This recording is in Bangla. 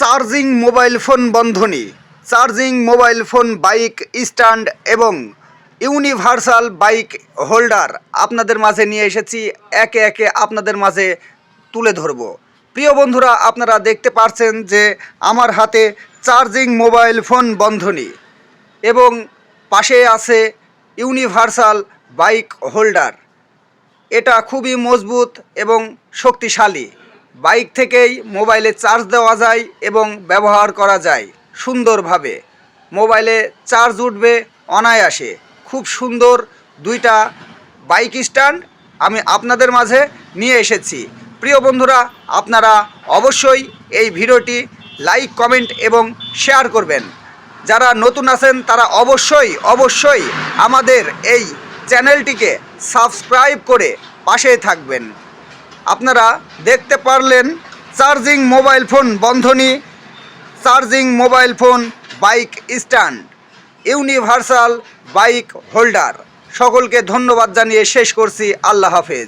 চার্জিং মোবাইল ফোন বন্ধনী, charging mobile phone bike stand এবং ইউনিভার্সাল বাইক হোল্ডার আপনাদের মাঝে নিয়ে এসেছি, একে একে আপনাদের মাঝে তুলে ধরব। প্রিয় বন্ধুরা, আপনারা দেখতে পারছেন যে আমার হাতে চার্জিং মোবাইল ফোন বন্ধনী এবং পাশে আছে ইউনিভার্সাল বাইক হোল্ডার। এটা খুবই মজবুত এবং শক্তিশালী। বাইক থেকেই মোবাইলে চার্জ দেওয়া যায় এবং ব্যবহার করা যায় সুন্দরভাবে। মোবাইলে চার্জ উঠবে অনায়াসে। খুব সুন্দর দুইটা বাইক স্ট্যান্ড আমি আপনাদের মাঝে নিয়ে এসেছি। প্রিয় বন্ধুরা, আপনারা অবশ্যই এই ভিডিওটি লাইক, কমেন্ট এবং শেয়ার করবেন। যারা নতুন আছেন, তারা অবশ্যই অবশ্যই আমাদের এই চ্যানেলটিকে সাবস্ক্রাইব করে পাশে থাকবেন। আপনারা দেখতে পারলেন চার্জিং মোবাইল ফোন বন্ধনী, charging mobile phone bike stand, universal bike holder. সকলকে ধন্যবাদ জানিয়ে শেষ করছি। আল্লাহ হাফেজ।